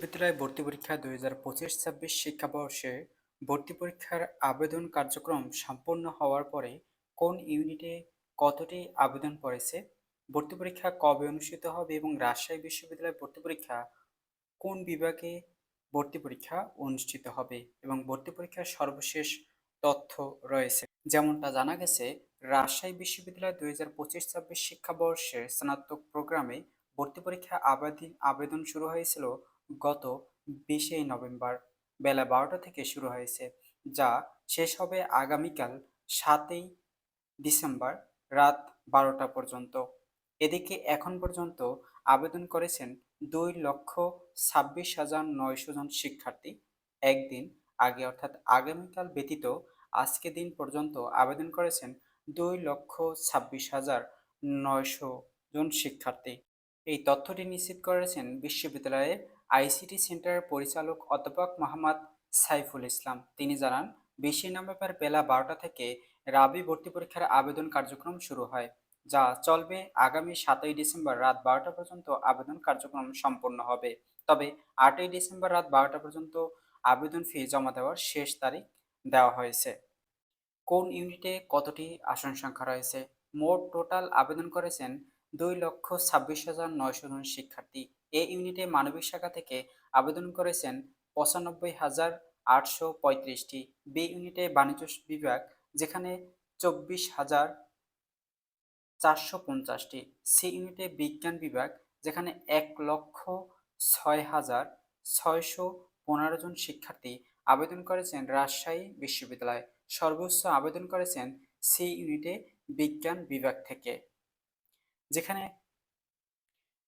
বিদ্যালয় ভর্তি পরীক্ষা দুই হাজার পঁচিশ ছাব্বিশ শিক্ষাবর্ষে ভর্তি পরীক্ষার আবেদন কার্যক্রম সম্পন্ন হওয়ার পরে কোন ইউনিটে কতটি আবেদন পড়েছে, ভর্তি পরীক্ষা কবে অনুষ্ঠিত হবে এবং রাজশাহী বিশ্ববিদ্যালয় ভর্তি পরীক্ষা কোন বিভাগে ভর্তি পরীক্ষা অনুষ্ঠিত হবে এবং ভর্তি পরীক্ষার সর্বশেষ তথ্য রয়েছে। যেমনটা জানা গেছে, রাজশাহী বিশ্ববিদ্যালয় দুই হাজার পঁচিশ ছাব্বিশ শিক্ষাবর্ষের স্নাতক প্রোগ্রামে ভর্তি পরীক্ষা আবেদন আবেদন শুরু হয়েছিল গত বিশেই নভেম্বর বেলা বারোটা থেকে শুরু হয়েছে, যা শেষ হবে আগামীকাল সাতই ডিসেম্বর রাত বারোটা পর্যন্ত। এদিকে এখন পর্যন্ত আবেদন করেছেন দুই লক্ষ ছাব্বিশ হাজার নয়শো জন শিক্ষার্থী। একদিন আগে অর্থাৎ আগামীকাল ব্যতীত আজকে দিন পর্যন্ত আবেদন করেছেন দুই লক্ষ ছাব্বিশ হাজার নয়শো জন শিক্ষার্থী। এই তথ্যটি নিশ্চিত করেছেন বিশ্ববিদ্যালয়ের আইসিটি সেন্টারের পরিচালক অধ্যাপক মোহাম্মদ সাইফুল ইসলাম। তিনি জানান, বিশে নভেম্বর বেলা বারোটা থেকে রাবি ভর্তি পরীক্ষার আবেদন কার্যক্রম শুরু হয়, যা চলবে আগামী সাতই ডিসেম্বর রাত বারোটা পর্যন্ত আবেদন কার্যক্রম সম্পন্ন হবে। তবে আটই ডিসেম্বর রাত বারোটা পর্যন্ত আবেদন ফি জমা দেওয়ার শেষ তারিখ দেওয়া হয়েছে। কোন ইউনিটে কতটি আসন সংখ্যা রয়েছে? মোট টোটাল আবেদন করেছেন দুই লক্ষ ছাব্বিশ হাজার নয়শো জন শিক্ষার্থী এ ইউনিটে মানবিক শাখা থেকে আবেদন করেছেন পঁচানব্বই হাজার আটশো পঁয়ত্রিশটি। বি ইউনিটে বাণিজ্য বিভাগ, যেখানে চব্বিশ হাজার চারশো পঞ্চাশটি। সি ইউনিটে বিজ্ঞান বিভাগ, যেখানে এক লক্ষ ছয় হাজার ছয়শো পনেরো জন শিক্ষার্থী আবেদন করেছেন রাজশাহী বিশ্ববিদ্যালয়। সর্বোচ্চ আবেদন করেছেন সি ইউনিটে বিজ্ঞান বিভাগ থেকে। যেখানে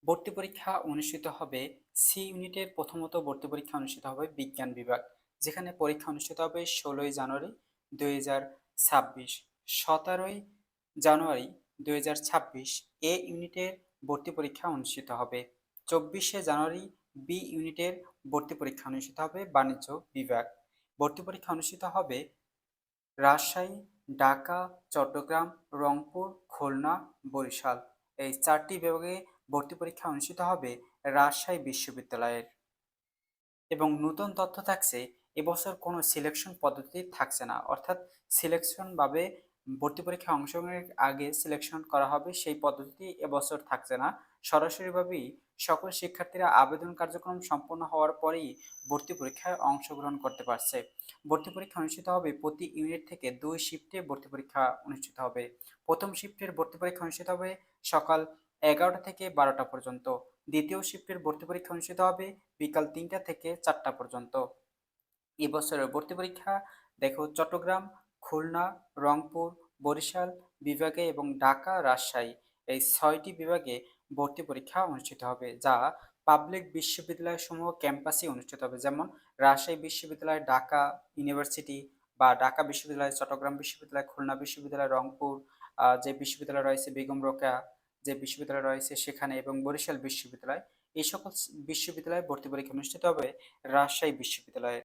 ভর্তি পরীক্ষা অনুষ্ঠিত হবে সি ইউনিটের প্রথমত ভর্তি পরীক্ষা অনুষ্ঠিত হবে বিজ্ঞান বিভাগ। যেখানে পরীক্ষা অনুষ্ঠিত হবে ষোলোই জানুয়ারি দুই হাজার ছাব্বিশ। সতেরোই জানুয়ারি দুই হাজার ছাব্বিশ এ ইউনিটের ভর্তি পরীক্ষা অনুষ্ঠিত হবে। চব্বিশে জানুয়ারি বি ইউনিটের ভর্তি পরীক্ষা অনুষ্ঠিত হবে বাণিজ্য বিভাগ। ভর্তি পরীক্ষা অনুষ্ঠিত হবে রাজশাহী, ঢাকা, চট্টগ্রাম, রংপুর, খুলনা, বরিশাল। এই চারটি বিভাগে ভর্তি পরীক্ষা অনুষ্ঠিত হবে রাজশাহী বিশ্ববিদ্যালয়ের। এবং নতুন তথ্য থাকছে, এবছর কোনো সিলেকশন পদ্ধতি থাকছে না। অর্থাৎ সিলেকশনভাবে ভর্তি পরীক্ষায় অংশগ্রহণের আগে সিলেকশন করা হবে, সেই পদ্ধতি এবছর থাকছে না। সরাসরিভাবেই সকল শিক্ষার্থীরা আবেদন কার্যক্রম সম্পন্ন হওয়ার পরেই ভর্তি পরীক্ষায় অংশগ্রহণ করতে পারছে। ভর্তি পরীক্ষা অনুষ্ঠিত হবে প্রতি ইউনিট থেকে দুই শিফটে ভর্তি পরীক্ষা অনুষ্ঠিত হবে। প্রথম শিফটের ভর্তি পরীক্ষা অনুষ্ঠিত হবে সকাল এগারোটা থেকে বারোটা পর্যন্ত। দ্বিতীয় শিফটের ভর্তি পরীক্ষা অনুষ্ঠিত হবে বিকাল তিনটা থেকে চারটা পর্যন্ত। এবছরের ভর্তি পরীক্ষা দেখো চট্টগ্রাম খুলনা, রংপুর, বরিশাল বিভাগে এবং ঢাকা রাজশাহী এই ছয়টি বিভাগে ভর্তি পরীক্ষা অনুষ্ঠিত হবে, যা পাবলিক বিশ্ববিদ্যালয় সমূহ ক্যাম্পাসে অনুষ্ঠিত হবে। যেমন রাজশাহী বিশ্ববিদ্যালয়, ঢাকা ইউনিভার্সিটি বা ঢাকা বিশ্ববিদ্যালয়, চট্টগ্রাম বিশ্ববিদ্যালয়, খুলনা বিশ্ববিদ্যালয়, রংপুর যে বিশ্ববিদ্যালয় রয়েছে বেগম রোকেয়া, যে বিশ্ববিদ্যালয় রয়েছে সেখানে এবং বরিশাল বিশ্ববিদ্যালয়, এই সকল বিশ্ববিদ্যালয়ে ভর্তি পরীক্ষা অনুষ্ঠিত হবে রাজশাহী বিশ্ববিদ্যালয়ে।